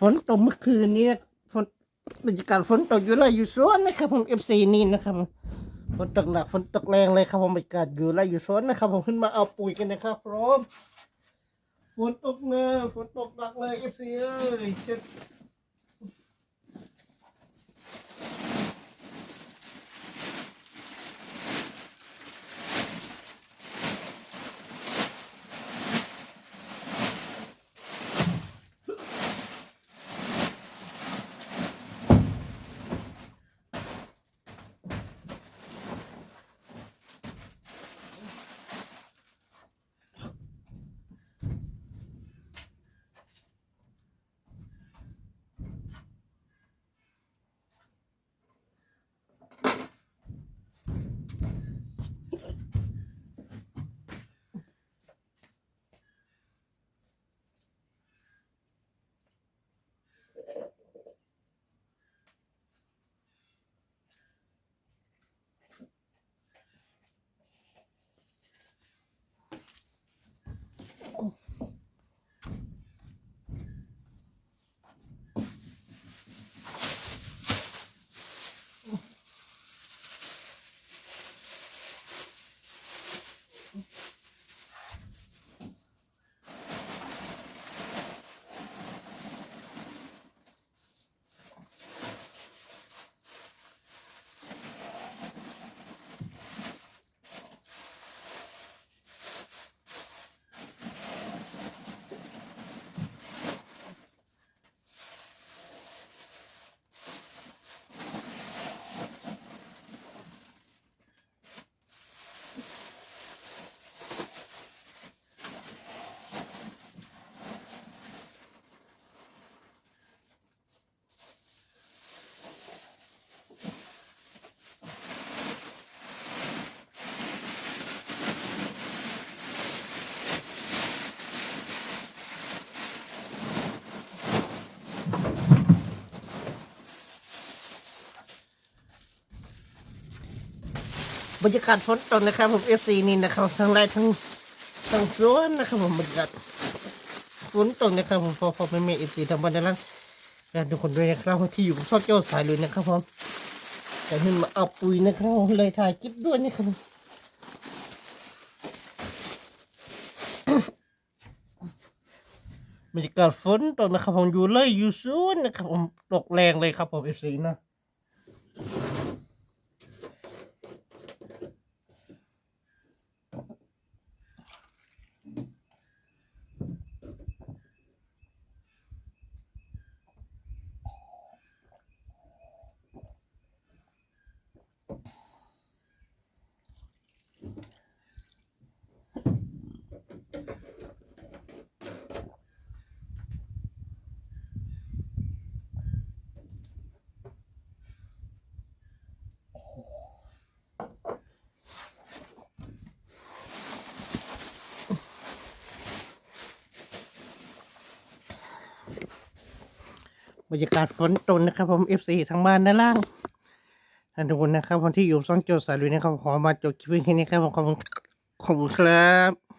ฝนตกเมื่อคืนนี้ฝนบรรยากาศฝนตกอยู่ไรอยู่สวนนะครับผมเอฟซีนี่นะครับฝนตกหนักฝนตกแรงเลยครับผมบรรยากาศอยู่ไรอยู่สวนนะครับ ผมขึ้นมาเอาปุ๋ยกันนะครับพร้อมฝนตกเนอะฝนตกหนักเลยเอฟซีเอ้ย บรรยากาศฝนตกนะครับผมเอฟซีนี่นะครับทั้งไร่ทั้งทั้งสวนนะครับผมบรรยากาศฝนตกนะครับผมพอพอไม่มีเอฟซีทำบ้านด้านล่างและทุกคนด้วยนะครับที่อยู่กับช่อเจ้าสายเลยนะครับผมแต่ขึ้นมาเอาปุ๋ยนะครับผมเลยถ่ายคลิปด้วยนะครับผมบรรยากาศฝนตกนะครับผมอยู่เลยอยู่สวนนะครับผมตกแรงเลยครับผมเอฟซีนะ บรรยากาศฝนตกนะครับ ผม FC ทางบ้านด้านล่างท่านทุกคนนะครับคนที่อยู่ซ่องโจทย์สายลุยนะครับขอมาจบคลิปแค่นี้ครับผมขอบคุณขอบคุณครับ